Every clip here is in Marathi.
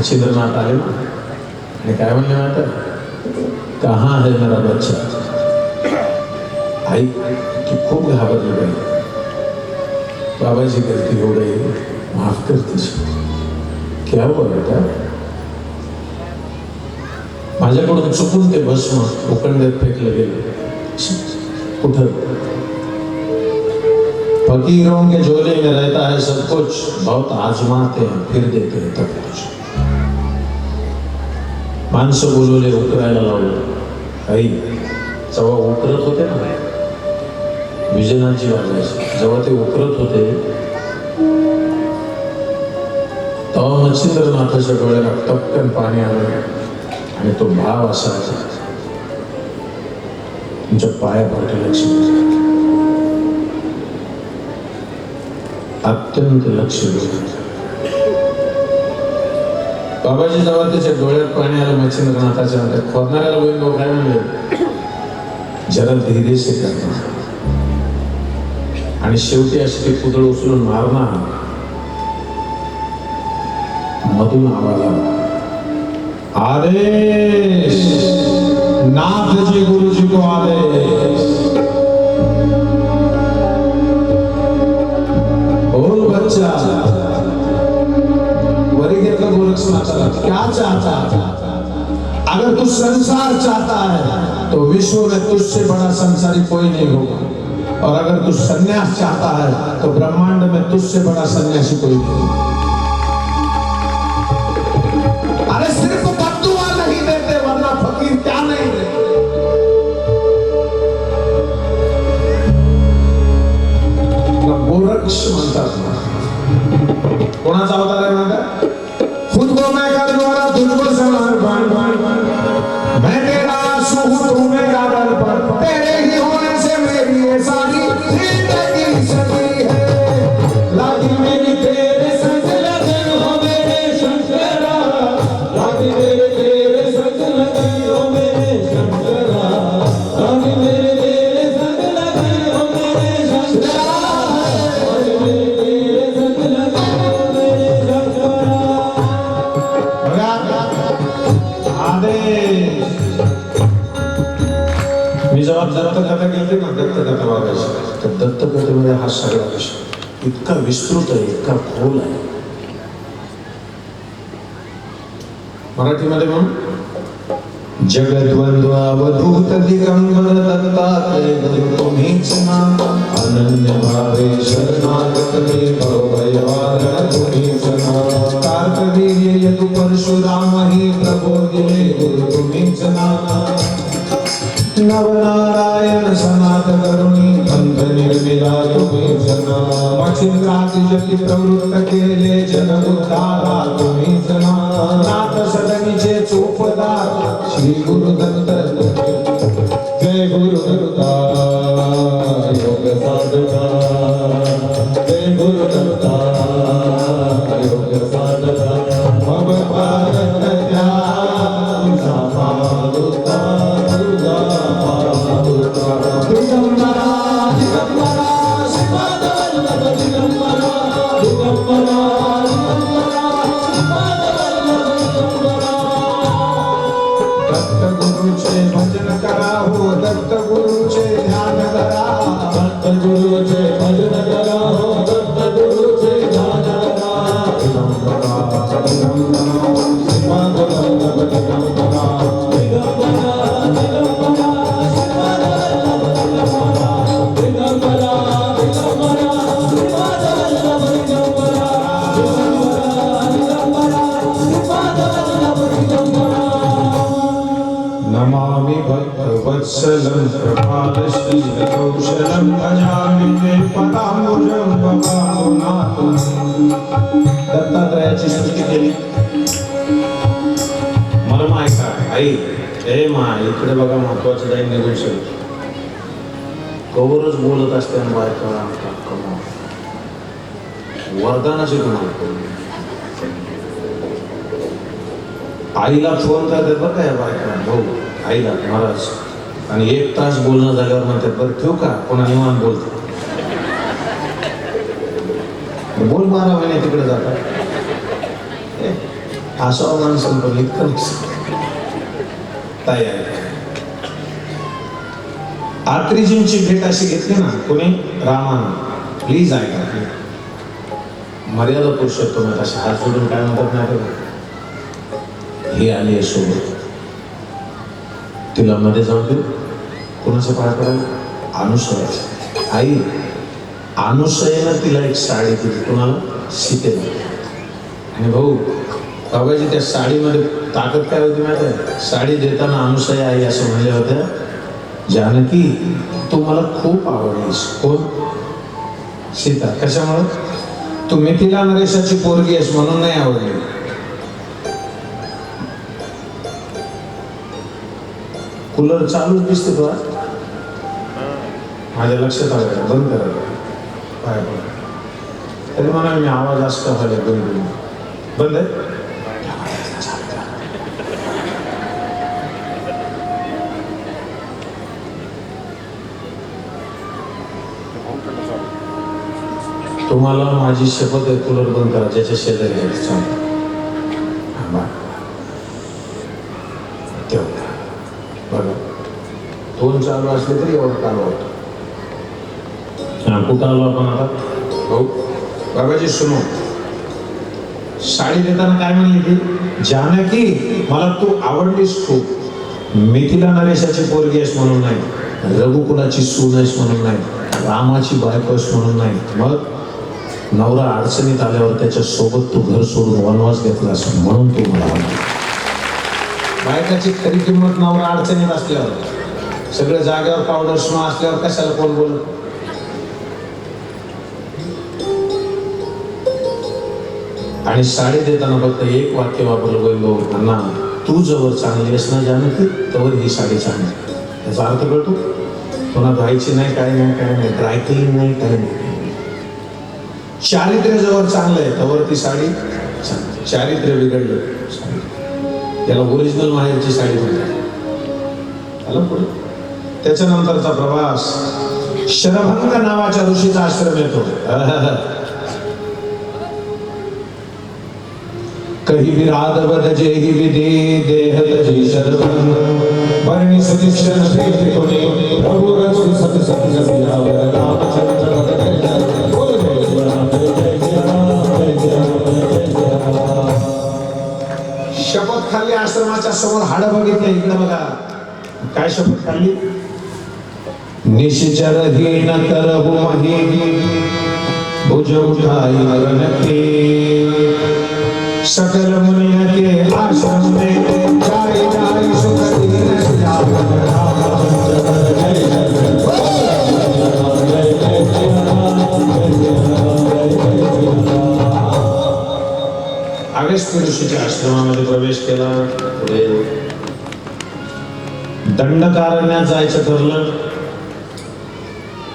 मच्छिंद्रनाथ आले ना? आणि काय म्हणले माहीत कहा है मेरा बच्चा? आई की खूप घाबरली बाई. बाबाजी हो गई माफ करते क्या हुआ बेटा? माझ्याकडून चुकून ते भस्म उकंड्यात फेकलं गेलं. कुठं? फकीरों के झोले में रहता है सब कुछ बहुत आजमाते हैं फिर देते हैं तब कुछ. माणसं बोलवले उकरायला लावले. आई जेव्हा उकरत होते ना विजनाची वाजायची जेव्हा ते उकरत होते तेव्हा मच्छिंद्रनाथाच्या डोळ्याला टपकन पाणी आलं आणि तो भाव असायचा तुमच्या पाया पडते लक्ष्मी अत्यंत लक्ष देऊन बाबाजी जेव्हा त्याच्या डोळ्यात पाणी आलं मच्छिंद्रनाथाच्या म्हणतात खोदणाऱ्याला वैभव काय म्हणले जरा धीरे से करणार आणि शेवटी अशी ती पुतळ उचलून मारणार मधून आवाज आला आदेश नाथ जी गुरु जी को आदेश क्या चाहता अगर तू संसार चाहता है तो विश्व में तुझसे बड़ा संसारी कोई नहीं होगा। और अगर तू सन्यास चाहता है तो ब्रह्मांड में तुझसे बड़ा सन्यासी कोई नहीं अरे दत्तकथा केली ना दत्त वागायची तर दत्त दत्तकथेमध्ये हा सगळा विषय. इतका विस्तृत आहे इतका खोल आहे. मराठीमध्ये म्हणून? जगद्वंद्व अवधूत दिगंबर दत्तात्रय तुम्हीच नाम अनन्य भावे शरणागत मे भवभयवारण तुम्हीच नाम कार्तवीर्य यदु परशुराम ही नवनारायण सनात करुणी पंथ निर्मिला तुम्ही जना मचिंद्राती जती प्रवृत्त केले जन उद्धारा तुम्ही जना नाथ सदनीचे चोपदार श्री गुरु दत्त जय गुरु दत्ता भक्तवत्सलं भजामि ते पदाम्बुजं दत्तात्रयाची केली आई मा इकडे बघा महत्वाचं काही निघून कवरच बोलत असते आणि बायका वरदानाची तुम्हाला आईला फोन करते बघा या बायका भाऊ आईला महाराज. आणि एक तास बोलणं झाल्यावर म्हणतात बरं ठेवू का? कोणा निवान बोलतो. बोल बारा महिने तिकडे जातात. असावं माणसं पण इतकं ताई आहे. आत्रीजींची भेट अशी घेतली ना कोणी? रामानं. प्लीज ऐका. मर्यादा पुरुषोत्तम आहेत असे हात जोडून काय म्हणतात नाही हे आली आहे सोबत. तिला मध्ये जाऊन देऊ कोणाचं पाय पडायला अनुसयाचं. आई अनुसयेनं तिला एक साडी दिली. कोणाला? सीतेला आणि भाऊ बाबाजी त्या साडीमध्ये ताकद काय होती माहिती आहे? साडी देताना अनुसया आई असं म्हणल्या होत्या जानकी तू मला खूप आवडलीस. कोण? सीता. कशामुळं? तुम्ही तिला नरेशाची पोरगी आहेस म्हणून नाही आवडली. कूलर चालूच दिसते तुला माझ्या लक्षात आलं बंद करा पाय पडा तरी म्हणा मी आवाज असतो व्हायला बंद करून बंद आहे तुम्हाला माझी शपथ आहे कूलर बंद करा ज्याच्या शेजारी आहे चालेल. हा, बा. तेवढं. बघा दोन चालू असले तरी एवढं चालू होतं. कुठं आलो आपण आता? भाऊ बाबाजी सुनो. साडी देताना काय म्हणली ती? जानकी मला तू आवडलीस खूप. मिथिला नरेशाची पोरगी आहेस म्हणून नाही. रघुकुलाची सून आहेस म्हणून नाही. रामाची बायको आहेस म्हणून नाही. मग नवरा अडचणीत आल्यावर त्याच्या सोबत तू घर सोडून वनवास घेतलास म्हणून तू मला. बायकाची खरी किंमत नवरा अडचणीत असल्यावर. सगळं जागेवर पावडर स्नो असल्यावर कशाला कोण बोल आणि साडी देताना फक्त एक वाक्य वापरलं वैभव अण्णा तू जवळ चांगली असणं ना जानकी तवर ही साडी चांगली. त्याचा अर्थ कळतो? पुन्हा धुवायची नाही काय नाही काय नाही ड्राय क्लीन नाही काय नाही. चारित्र्य जवळ चांगलं आहे तवर ती साडी चांगली चारित्र्य बिघडलं त्याला ओरिजिनल माहेरची साडी म्हणतात. त्याला पुढे? त्याच्यानंतरचा प्रवास शरभंग नावाच्या ऋषीचा आश्रम येतो कही विराद बद ही विधे देह तजे शरभंग वर्णी सुदीक्षण प्रीति कोने प्रभु रसु सत सत सत्यावर शपथ खाल्ली आश्रमाच्या समोर हाड बघितलं इकडे बघा काय शपथ खाल्ली निश्चरहीन तरहु न करबु मही भुज उठाई नरनके सकल मुनि के आश्रम में जाय जाय सुख दीन सियावर रामचंद्र ऋषीच्या आश्रमामध्ये प्रवेश केला. पुढे दंडकारण्यात जायचं ठरलं.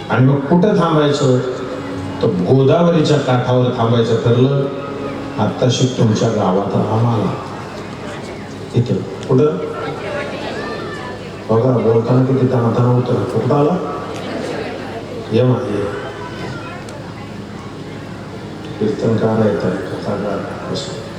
आणि मग कुठं थांबायचं? तर गोदावरीच्या काठावर थांबायचं ठरलं. आत्ताशी तुमच्या गावात आम्हाला. इथे. कुठं? बघा बोलताना किती ताना होतं कुठं आला? ये माझे कीर्तनकार येतात कथाकार असं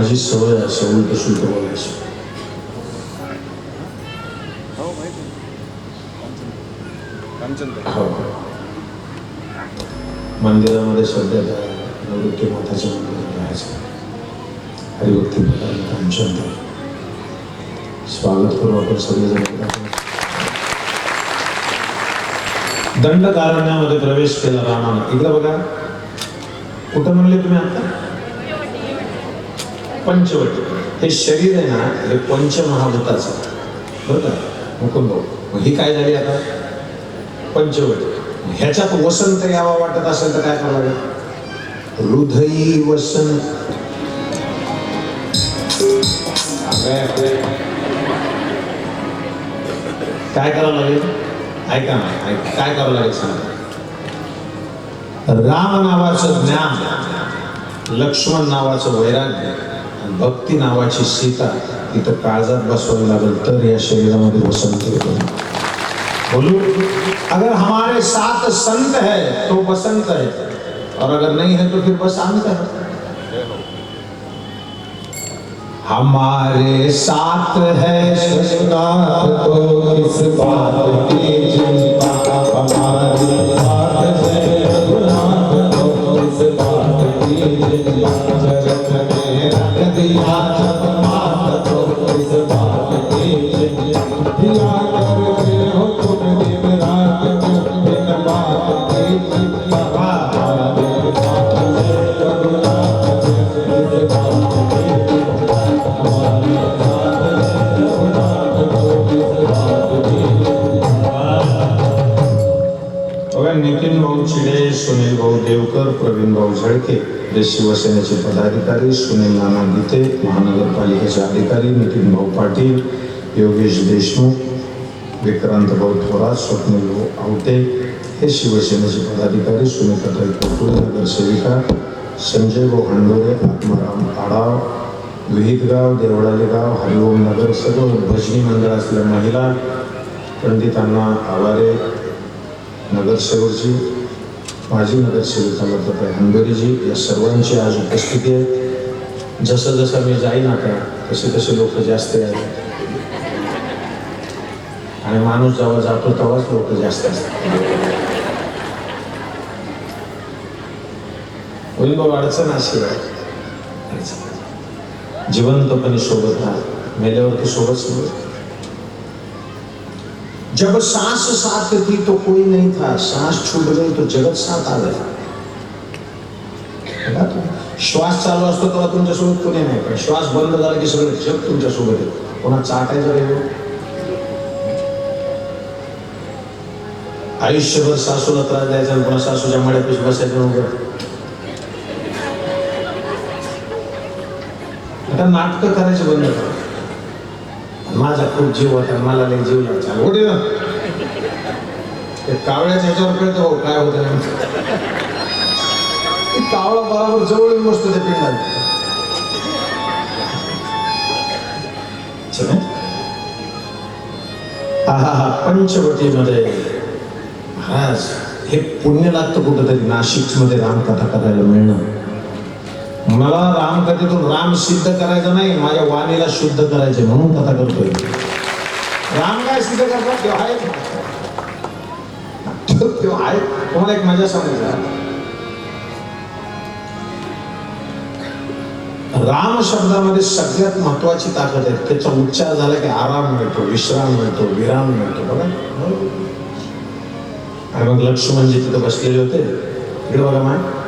माझी सवय असे उलट शुल्क बोलायची हो हो मंदिरामध्ये सध्या निवृत्ती माताच्या मंदिरात राहायचं हरिभक्ती रामचंद्र स्वागत करू आपण सगळेजण दंडकारण्यामध्ये प्रवेश केला रामानं इकडं बघा कुठं म्हणले तुम्ही आता पंचवट. हे शरीर आहे ना हे पंचमहाभूताचं. आहे. बरं का मुकुंद मग ही काय झाली आता? पंचवट. ह्याच्यात वसंत यावा वाटत असेल तर काय करावं? लागेल हृदयी वसंत. काय करावं लागेल? ऐका ना काय करावं लागेल सांगा. राम नावाचं ज्ञान लक्ष्मण नावाचं वैराग्य भक्ती नावाची सीता तिथं काळजात बसवावी लागेल तर या शरीरामध्ये वसंत येतो. बोलू? अगर हमारे साथ संत है तो बसंत है। और अगर नहीं है तो फिर बसंत है। हमारे साथ है सजनाथ तो किस बात की चिंता हमारे साथ है? रख दिया जगन्नाथ तो किस बात की चिंता दिया करते हे शिवसेनेचे पदाधिकारी सुनील नाना गीते महानगरपालिकेचे अधिकारी नितीन भाऊ पाटील योगेश देशमुख विक्रांत भाऊ थोरात स्वप्नील भाऊ आवटे हे शिवसेनेचे पदाधिकारी सुनीताताई कोकुळे नगरसेविका संजय भाऊ हंडोरे आत्माराम आडाव विहितगाव देवळालेगाव हरिओम नगर सर्व भजनी मंडळातल्या महिला पंडितांना आवारे नगरसेवकजी माजी नगरसेविका लताबाई हंबेरीजी या सर्वांची आज उपस्थिती आहे. जसं जसं मी जाईन आता तसे तसे लोक जास्त आहेत. आणि माणूस जेव्हा जातो तेव्हाच लोक जास्त असतात होईल बाबा अडचण अशी आहे जिवंतपणे सोबत राहा. मेल्यावरती सोबत सोबत. जब सांस साथ थी तो कोई नहीं था। सांस छूट गई तो जगत साथ आ गया। श्वास चालू असतो तेव्हा तुमच्यासोबत कोणी नाही पण श्वास बंद झाला की सगळं जग तुमच्यासोबत आहे कोणा चाटायचं रे हो. आयुष्यभर सासूला त्रास द्यायचा आणि पुन्हा सासूच्या मड्यापाशी बसायचं वगैरे आता नाटकं करायचं बंद करा. माझा खूप जीव होता मला लय जीव लावायचा कुठे ना ते कावळ्याच्या ह्याच्यावर कळतो हो काय होतं कावळा बरोबर जवळ येऊन बसतो ते पिंडात चला. पंचवटीमध्ये महाराज हे पुण्य लागतं कुठंतरी नाशिकमध्ये रामकथा करायला मिळणं. मला रामकथेतून राम सिद्ध करायचं नाही माझ्या वाणीला शुद्ध करायचे म्हणून कथा करतोय. राम काय सिद्ध करतात? तेव्हा आहे. तेव्हा आहे. तुम्हाला एक मजा सांगायचा राम शब्दामध्ये सगळ्यात महत्वाची ताकद आहे. त्याचा उच्चार झाला की आराम मिळतो विश्राम मिळतो विराम मिळतो. बघा. मग लक्ष्मणजी तिथे बसलेले होते. इकडे बघा माय.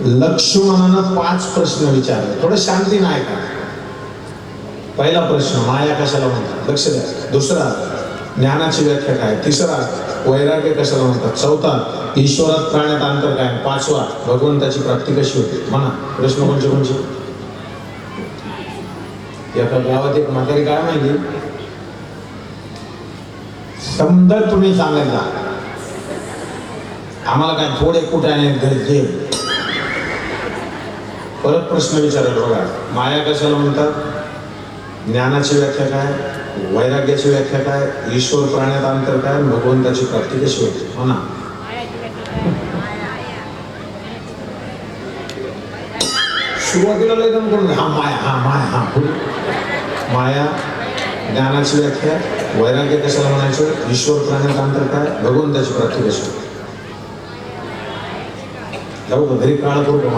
लक्ष्मणानं पाच प्रश्न विचारले. थोडं शांती नाही का? पहिला प्रश्न माया कशाला म्हणतात? लक्ष द्या. दुसरा ज्ञानाची व्याख्या काय? तिसरा वैराग्य कशाला म्हणतात? चौथा ईश्वरात प्राण्यात अंतर काय? पाचवा भगवंताची प्राप्ती कशी होते? म्हणा. प्रश्न कोणचे कोणचे? एका गावात एक म्हातारी काय माहिती समजा तुम्ही सांगायला आम्हाला काय थोडे कुठे आणि घे. परत प्रश्न विचारत बघा. माया कशाला म्हणतात? ज्ञानाची व्याख्या काय? वैराग्याची व्याख्या काय? ईश्वर प्राण्यात अंतर काय? भगवंताची प्राप्ती कशी होते? हो ना? सुरुवातीला एकदम करून हा माया हा माया हा माया ज्ञानाची व्याख्या वैराग्य कशाला म्हणायचं? ईश्वर प्राण्यात अंतर काय? भगवंताची प्राप्ती कशी होते? जाऊ का? घरी काळ करू का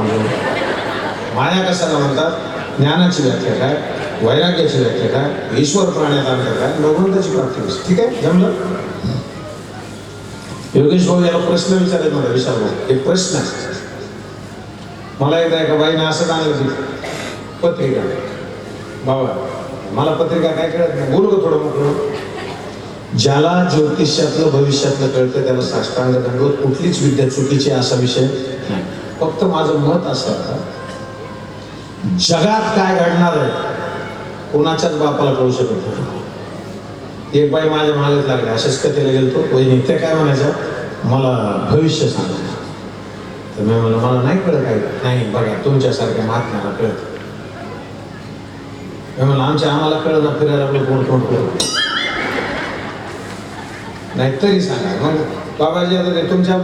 माया कशाला म्हणतात? ज्ञानाची व्याख्या काय? वैराग्याची व्याख्या काय? ईश्वर प्राण्यात अंतर काय? भगवंताची प्राप्ती कशी? ठीक आहे? जमलं? योगेश भाऊ याला प्रश्न विचारले मला विशाल भाऊ. एक प्रश्न मला एकदा एका बाईने असं आणलं पत्रिका. बाबा मला पत्रिका काय कळत नाही. बोलू का थोडं मोकळं? ज्याला ज्योतिष्यातलं भविष्यातलं कळतं त्याला साष्टांग दंडवत कुठलीच विद्या चुकीची असा विषय नाही. फक्त माझं मत असं जगात काय घडणार आहे कोणाच्याच बापाला कळू शकत नाही. एक बाई माझ्या मागत लागले अशाच कथेला गेलतो. वहिनी ते काय म्हणायचं? मला भविष्य सांगायचं तर मी म्हणलं मला नाही कळत काय नाही बघा तुमच्यासारख्या महात्म्याला कळत. मी म्हणलं आमच्या आम्हाला कळत ना फिरायला आपलं कोण कोण कळत? नाही तरी सांगा. मग बाबाजी आता तुमच्या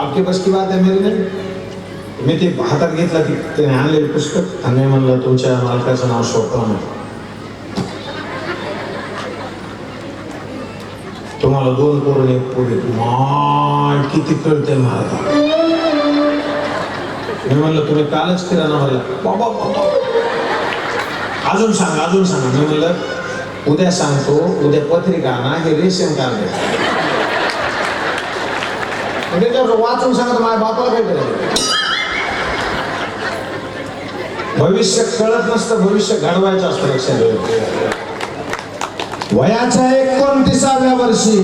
आपली बस की बात आहे मेरी नाही मी ते हातात घेतलं की ते आणलेलं पुस्तक आणि म्हणलं तुमच्या मालकाचं नाव शोधतो नाही तुम्हाला दोन पोरं एक पोरी माय किती कळते मला. मी म्हणलं तुम्ही कालच किराणा म्हणला बाबा बाबा. अजून सांगा अजून सांगा. मी म्हणलं उद्या सांगतो उद्या पत्रिका ना हे रेशन कार्ड आहे. त्याच्यावर वाचून सांगा माझ्या बापाला काय करायचं भविष्य कळत नसतं भविष्य घडवायचं असतं लक्षात ठेवा. वयाच्या एकोणतीसाव्या वर्षी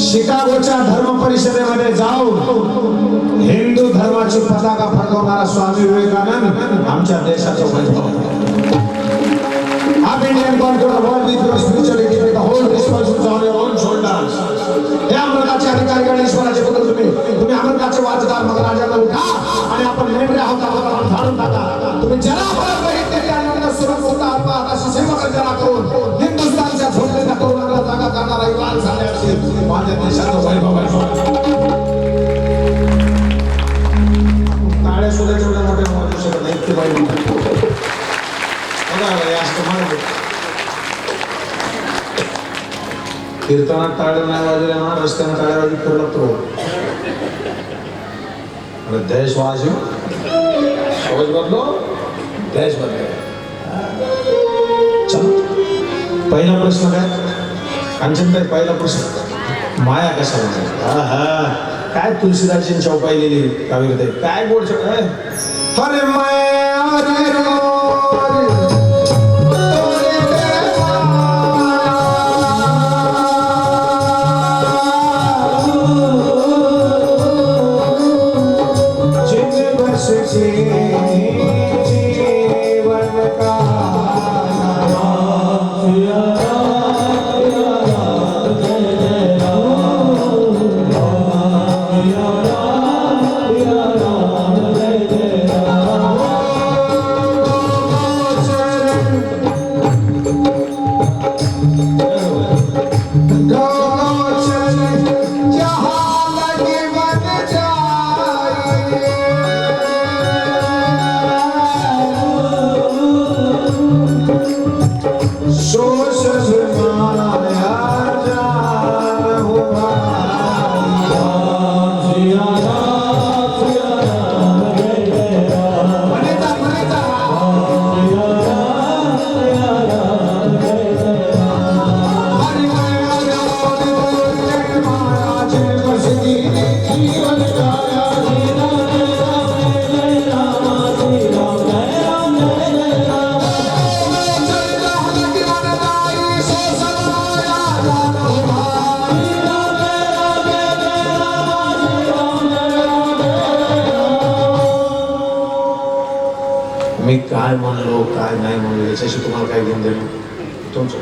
शिकागोच्या धर्म परिषदेमध्ये जाऊन हिंदू धर्माची पताका फडकवणारा स्वामी विवेकानंद आमच्या देशाचा वैभव आप Indian control world with your spirituality with the whole responsibility on your हे अमृताचे अधिकारी आणि पुत्र तुम्ही. तुम्ही अमृताचे वाचदार मग उठा आणि आपण मेंढरे आहोत आपण टाका. तुम्ही जरा परत बघितले त्यानंतर सुरत होता आपला आकाशी सेवा जरा करून हिंदुस्थानच्या झोपलेल्या तरुणाला जागा करणारा युवा झाले असेल. माझ्या देशाचं वैभव आहे सुद्धा तेवढ्या मोठ्या वाजू शकत नाही इतके बाई म्हणतात. हे. कीर्तनात टाळ्या नाही वाजल्या ना रस्त्यानं टाळ्या वाजत फिरला तो अरे देश वाजव. समज बदलो. देश बदलो. चल. पहिला प्रश्न काय? कांचनताई पहिला प्रश्न. माया कशा म्हणजे हा काय तुलसीदासची चौपाईलेली काव्यताई काय गोड अरे माया काय म्हणलो काय नाही म्हणलो याच्याशी तुम्हाला काय घेऊन देणं? तुमचं.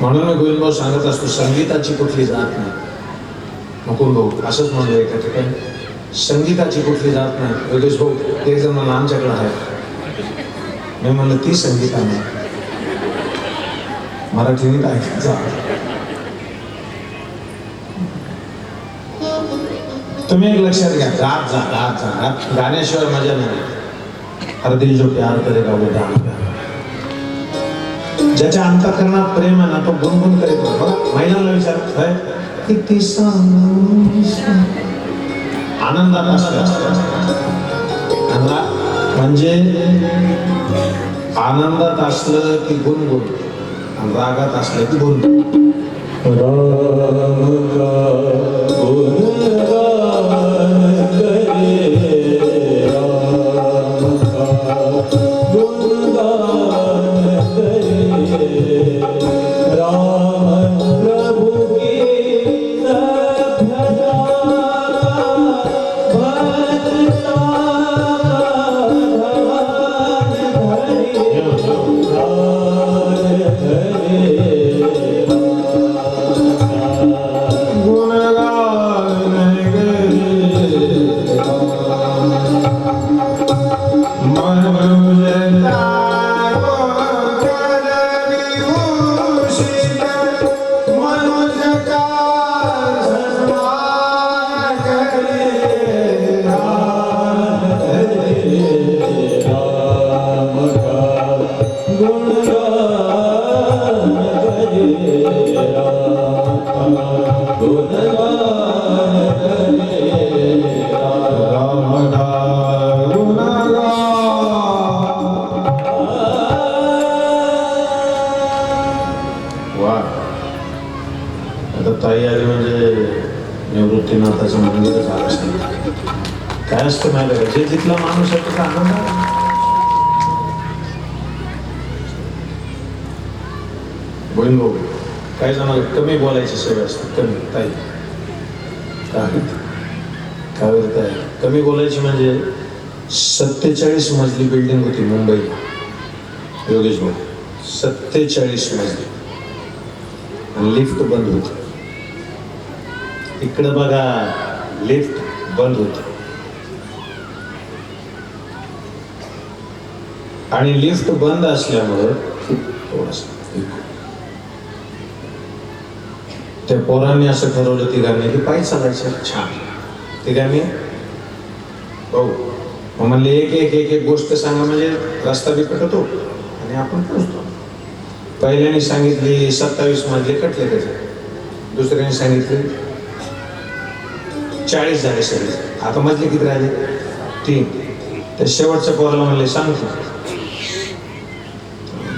म्हणून मी गोविंदभाऊ सांगत असतो संगीताची कुठली जात नाही. मुकुंद भाऊ असंच म्हणलं एका ठिकाणी. संगीताची कुठली जात नाही. योगेश भाऊ ते जण म्हणलं आमच्याकडे आहे मी म्हणलं ती संगीता नाही मराठीने काय तुम्ही एक लक्षात घ्या. गात जा गात जा. गात गाण्याशिवाय मजा नाही. अर्धी दिल जो प्यार करेगा वो दान ज्याच्या अंतकरणात प्रेम आहे ना तो गुणगुण करीत राहतो. बघा महिलांना विचार. "होय, किती आनंदात असतं. म्हणजे आनंदात असलं की गुणगुण. रागात असलं की गुण Deus. कमी बोलायची कमी ताई काय काय कमी बोलायची म्हणजे सत्तेचाळीस मजली बिल्डिंग होती मुंबई. योगेश भाऊ सत्तेचाळीस मजली. आणि लिफ्ट बंद होती. इकडं बघा लिफ्ट बंद होती. आणि लिफ्ट बंद असल्यामुळं थोडंसं त्या पोरांनी असं ठरवलं तिघांनी की पायी चालायचं छान. तिघांनी भाऊ मग म्हणले एक एक एक एक गोष्ट सांगा म्हणजे रस्ता बिकट होतो आणि आपण पोचतो पहिल्याने सांगितली सत्तावीस मधले कटले त्याचे. दुसऱ्याने सांगितले चाळीस झाले सगळे. आता मजले किती राहिले? तीन. तर शेवटच्या पोराला म्हणले सांगतो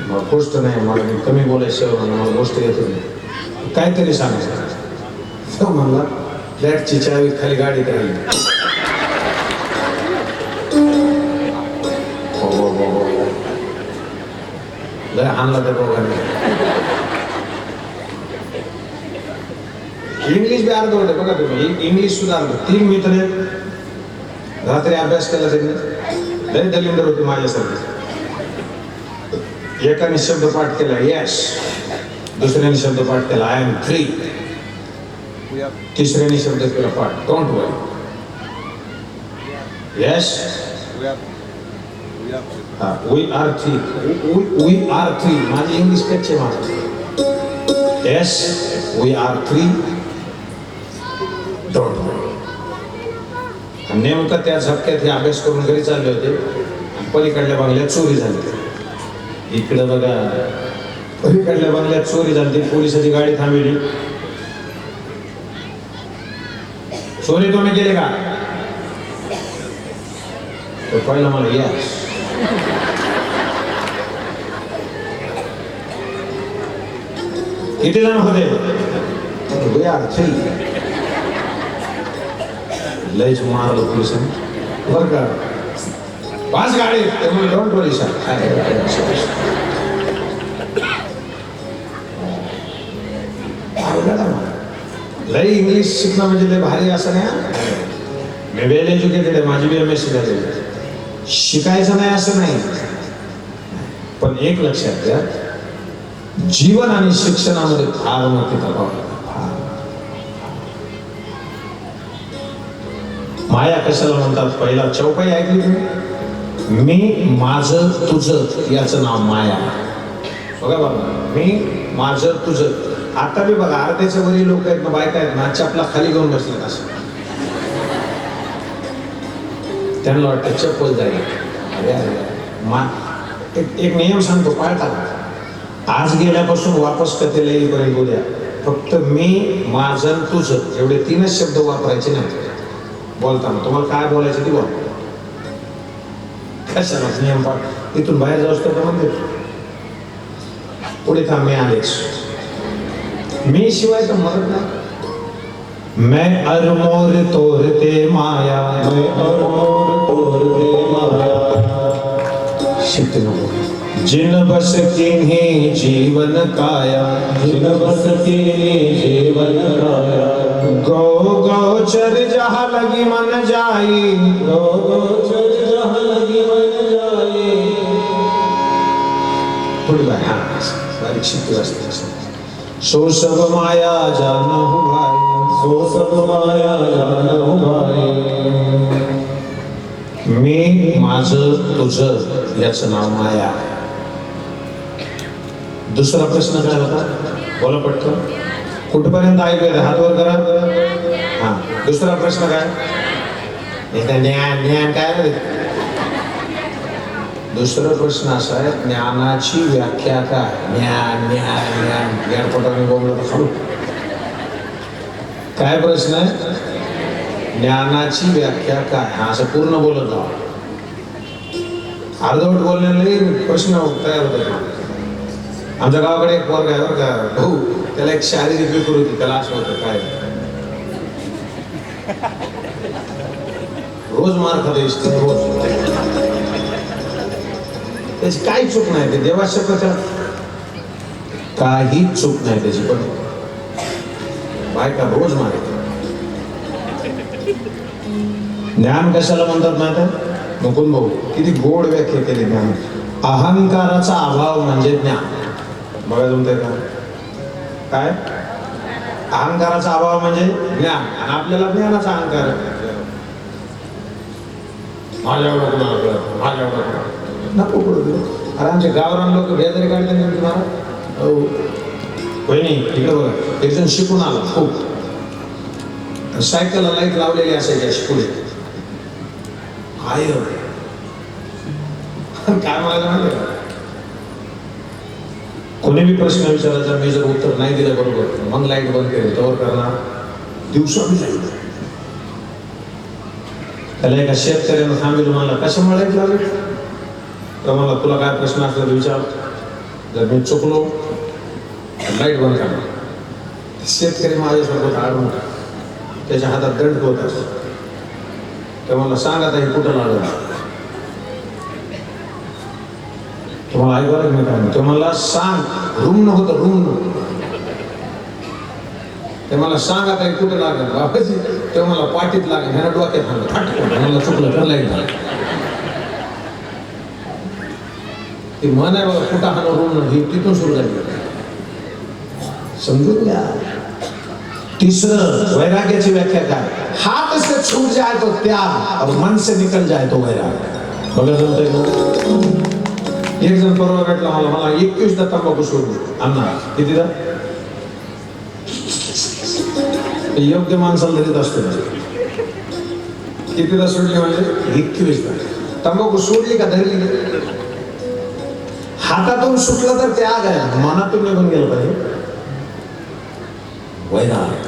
मला गोष्ट नाही मला मी कमी बोलायचं म्हणून मला गोष्ट येत नाही काहीतरी सांगायचं तो म्हणला फ्लॅटची चावी खाली गाडीत राहिली हो लय हाणला त्या दोघांनी इंग्लिश बी अर्ध होते बघा तुम्ही इंग्लिश सुद्धा अर्ध तीन मित्र रात्री अभ्यास केला त्यांनी लय दलिंदर होते माझ्यासारखे एकाने शब्द पाठ केला यस दुसऱ्याने शब्द पाठ केला आय एम थ्री तिसऱ्याने शब्द केला पाठ don't worry yes we are three we are three माझी इंग्लिश कच्चे माझं. Yes we are three don't worry नेमकं त्या झपक्यात हे अभ्यास करून घरी चालले होते. आणि पलीकडल्या बंगल्यात चोरी झाली. इकडं बघा. पलीकडल्या बंगल्यात चोरी झाली पोलिसाची गाडी थांबवली चोरी तुम्ही केली का? तो पहिला मला या किती जण होते? अडचण. लयच मारलं पोलिसांनी. बरं का? पाच गाडी त्यामुळे डोंट वरी लय इंग्लिश शिकणं म्हणजे लय भारी असं नाही हा. मी वेल एज्युकेटेड आहे माझी बी एम एस शिकायची शिकायचं नाही असं नाही. पण एक लक्षात घ्या जीवन आणि शिक्षणामध्ये फार मोठी तफावत माया कशाला म्हणतात पहिला चौपाई ऐकली तुम्ही? मी माझं तुझं याचं नाव माया. बघा बाबा मी माझं तुझं. आता मी बघा अर्ध्याच्या वरील लोक आहेत ना बायका आहेत ना चपला खाली घेऊन बसलेत असं. त्यांना वाटतं चप्पल जाईल. अरे अरे मा एक एक नियम सांगतो पाळतात आज गेल्यापासून वापस कथेला येईपर्यंत बोलूया फक्त मी माझं तुझं एवढे तीनच शब्द वापरायचे नाही बोलताना तुम्हाला काय बोलायचं ते बोला. कशाला नियम पाठ इथून बाहेर जाऊस तर मंदिर पुढे थांब मी आलेच मी शिवाय तर मरत नाही मैं अरमोर तोरते माया मैं अरमोर तोरते माया शिकते नको जिन बस किन्ही जीवन काया जिन बस के जीवन काया गौ गौचर जहाँ लगी मन जाई गो गोचर थोडी बाय बारीक शिकते असते असं. सो सब माया जानहु भाई सो सब माया जानो भाई मी माझं तुझं याचं नाव माया. दुसरा प्रश्न काय होता? बोला पटकन. कुठपर्यंत ऐकूया हात वर करा. हा दुसरा प्रश्न काय? इथं ज्ञान ज्ञान काय? दुसरा प्रश्न असा आहे, ज्ञानाची व्याख्या काय? ज्ञान ज्ञान ज्ञान. एअरपोर्टवर बोललो तर काय प्रश्न आहे? ज्ञानाची व्याख्या काय? असं पूर्ण बोलत जावा अर्धवट बोलण्यालाही प्रश्न तयार होतात. आमच्या गावाकडे एक वर्ग आहे का, भाऊ, त्याला एक शारीरिक विकृती होती, त्याला असं होतं, काय? रोज मार खातो रोज. त्याची काही चूक नाही ते देवाच्या शब्दाच्या काही चूक नाही त्याची पण बायका रोज मारते ज्ञान कशाला म्हणतात माहिती मुकुंद भाऊ किती गोड व्याख्या केली ज्ञान अहंकाराचा अभाव म्हणजे ज्ञान. बघा जमतंय का काय? अहंकाराचा अभाव म्हणजे ज्ञान. आणि आपल्याला ज्ञानाचा अहंकार आहे. माझ्या माझ्या एवढं कुणाला नको पडू गावरान लोक बेजारी काढले नाही तुम्हाला हो वहिनी इकडे बघा. एक जण शिकून आला. खूप. सायकलला लाइट लावलेली असायची अशी पुढे. काय हो? काय म्हणायला माहिती का कोणी बी प्रश्न विचारायचा मी जर उत्तर नाही दिलं बरोबर मग लाइट बंद केली. तर करणार? दिवसा बी लाइट त्याला एका शेतकऱ्यानं सांगितलं मला. कशामुळे लाइट लावली? तर मला तुला काय प्रश्न असला तर विचार. जर मी चुकलो लाइट बंद करणार शेतकरी माझ्यासोबत आढळून त्याच्या हातात दंड होत असतो. ते मला सांगा ताई कुठं लागलं? तुम्हाला ऐकायला मी काय ते मला सांग. रुग्ण होतं रुग्ण. ते मला सांगा ताई कुठं लागलं? बाबाजी ते मला पाठीत लागेल. ह्यानं डोक्यात आणलं फाटकन. मला चुकलं तर लाइट झालं. ते म्हण आहे बघा कुठं हाणं रुग्ण हे तिथून सुरू झाली. समजून घ्या. तिसरं वैराग्याची व्याख्या काय? हा से छूट जाए तो त्याग और मन से निकल जाए तो वैराग. बघा जमतंय एक जण परवा भेटला मला मला एकवीसदा तंबाखू सोडू अण्णा कितीदा योग्य माणसाला देत असतो कितीदा सोडली म्हणजे? एकवीसदा तंबाखू सोडली का धरली हातातून सुटलं तर त्याग आहे. मनातून निघून गेलं पाहिजे. वैराग.